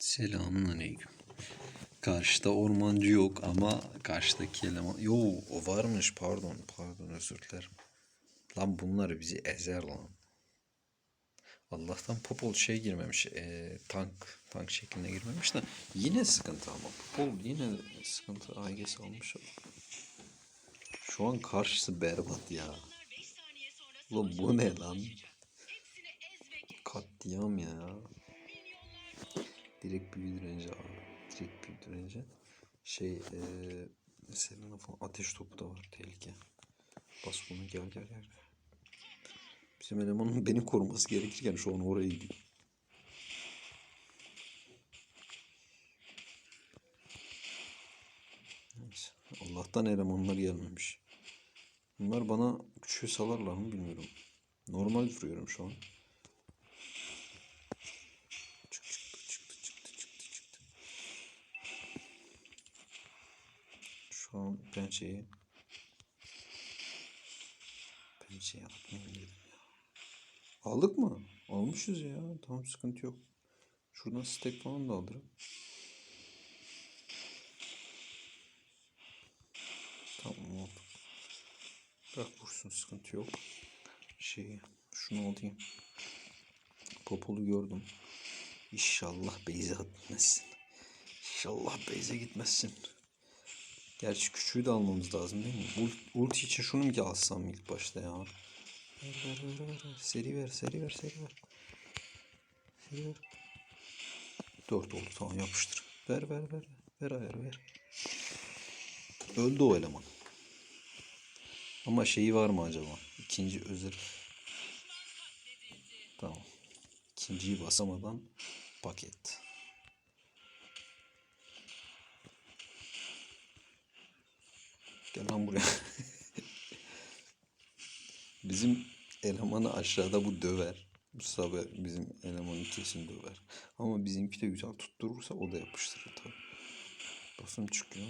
Selamun aleyküm. Karşıda ormancı yok ama karşıdaki eleman... Yo o varmış pardon pardon özür dilerim. Lan bunlar bizi ezer lan. Allah'tan Popol şey girmemiş eee, tank tank şekline girmemiş de yine sıkıntı ama Popol yine sıkıntı AGS almış. Şu an karşısı berbat ya. Ulan bu ne lan? Katliam ya. Direkt büyü direnci abi. Direkt büyü direnci. Şey eee Selena falan ateş topu da var tehlike. Bas bunu gel gel gel. Bizim elemanın beni koruması gerekirken şu an oraya gidiyor. Allah'tan elemanlar gelmemiş. Bunlar bana küçüğü salarlar mı bilmiyorum. Normal vuruyorum şu an. Pençeyi pençeyi atmayayım dedim ya. Aldık mı? Almışız ya. Tamam sıkıntı yok. Şuradan stack falan da alırım. Tamam oldu. Bırak vursun sıkıntı yok. Şeyi şunu alayım. Popolu gördüm. İnşallah Beyze gitmezsin. İnşallah Beyze gitmezsin. Gerçi küçüğü de almamız lazım değil mi? Ult, ulti için şunu mu ki alsam ilk başta ya? Ver ver ver ver. Seri ver seri ver seri ver. Seri ver. Dört oldu tamam yapıştır. Ver ver ver. Ver ayarı ver. Öldü o eleman. Ama şeyi var mı acaba? İkinci özel. Tamam. İkinciyi basamadan paket. Gel lan buraya. Bizim elemanı aşağıda bu döver. Bu sabah bizim elemanı kesin döver. Ama bizimki de güzel tutturursa o da yapıştırır tabii. Basım çıkıyor.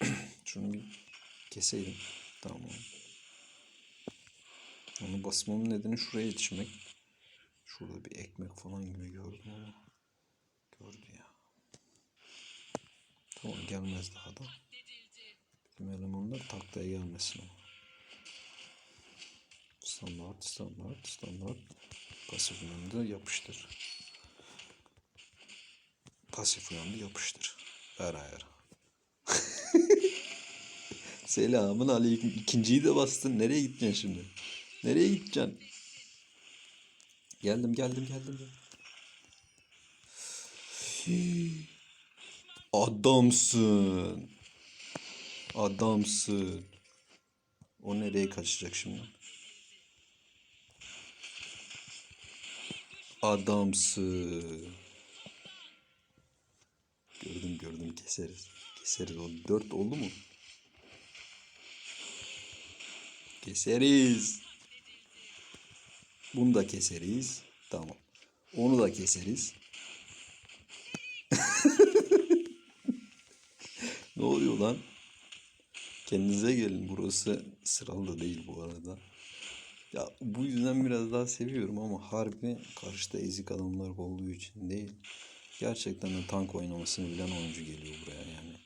Şunu bir keseydim. Tamam. Onu basmamın nedeni şuraya yetişmek. Şurada bir ekmek falan gibi gördüm ama. Gördü ya. Tamam gelmez daha da. Bizim elemanlar taklaya gelmesin ama. Standart, standart, standart. Pasif uyandı yapıştır. Pasif uyandı yapıştır. Ver ayar. Selamun aleyküm. İkinciyi de bastın. Nereye gideceksin şimdi? Nereye gideceksin? Geldim geldim geldim. geldim. Adamsın. Adamsın. O nereye kaçacak şimdi? Adamsın. Gördüm gördüm keseriz. Keseriz o dört oldu mu? Keseriz. Bunu da keseriz. Tamam. Onu da keseriz. ne oluyor lan? Kendinize gelin. Burası sıralı da değil bu arada. Ya bu yüzden biraz daha seviyorum ama harbi karşıda ezik adamlar olduğu için değil. Gerçekten de tank oynamasını bilen oyuncu geliyor buraya yani.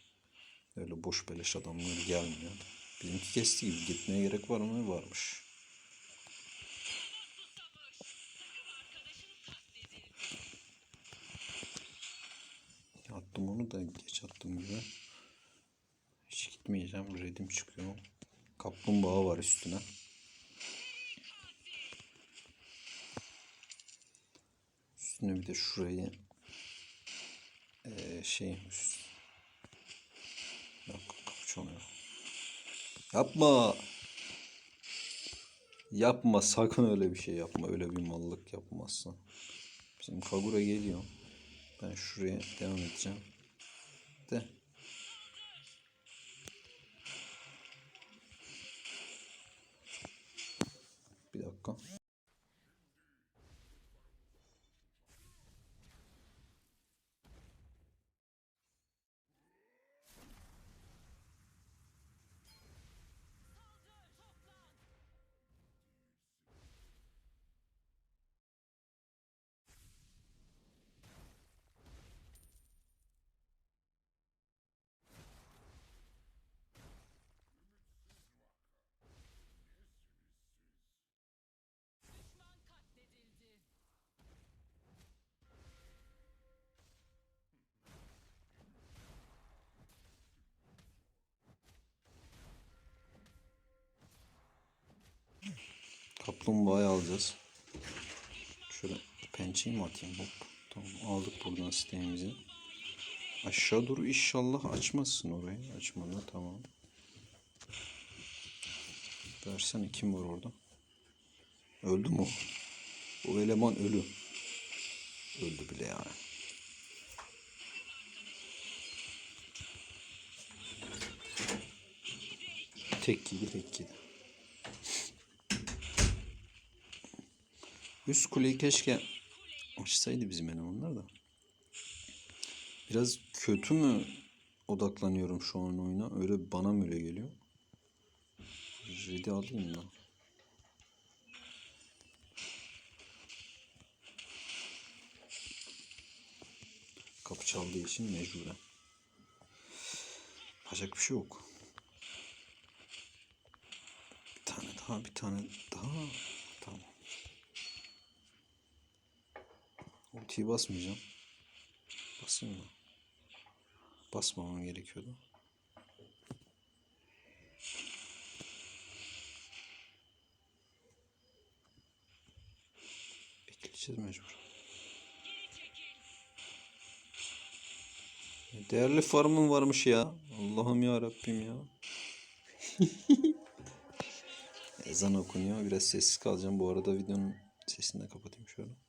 Öyle boş beleş adamlar gelmiyor. Bizimki kesti gibi gitmeye gerek var mı? Varmış. Attım onu da geç attım gibi. Gitmeyeceğim. Redim çıkıyor. Kaplumbağa var üstüne. Üstüne bir de şurayı eee şey üst. Yok kapı çalıyor. Yapma. Yapma sakın öyle bir şey yapma. Öyle bir mallık yapmazsan. Bizim Kagura geliyor. Ben şuraya devam edeceğim. Bir Kaplumbağayı alacağız. Şöyle pençeyi mi atayım? Hop. Tamam aldık buradan sitemizi. Aşağı doğru inşallah açmazsın orayı. Açmadı tamam. Versene kim var orada? Öldü mü o? Eleman ölü. Öldü bile yani. Tek yedi tek yedi. Üst kuleyi keşke açsaydı bizim elemanlar da. Biraz kötü mü odaklanıyorum şu an oyuna? Öyle bana mı öyle geliyor? Red'i alayım da. Kapı çaldığı için mecburen. Yapacak bir şey yok. Bir tane daha, bir tane daha. Tamam. Ultiyi basmayacağım. Basayım mı? Basmamam gerekiyordu. Bekleyeceğiz mecbur. Değerli farmın varmış ya. Allah'ım ya Rabbim ya. Ezan okunuyor. Biraz sessiz kalacağım. Bu arada videonun sesini de kapatayım şöyle.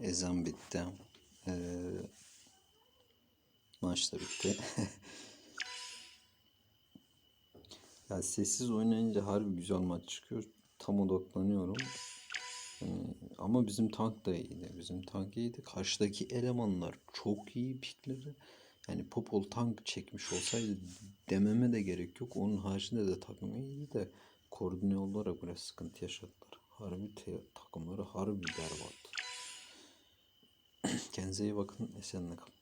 Ezan bitti. Ee, maç da bitti. ya sessiz oynayınca harbi güzel maç çıkıyor. Tam odaklanıyorum. Yani ama bizim tank da iyiydi. Bizim tank iyiydi. Karşıdaki elemanlar çok iyi pikleri. Yani Popol tank çekmiş olsaydı dememe de gerek yok. Onun haricinde de takım iyiydi de koordine olarak biraz sıkıntı yaşadılar. Harbi takımları harbi berbat. Kendinize iyi bakın. Esenle kalın.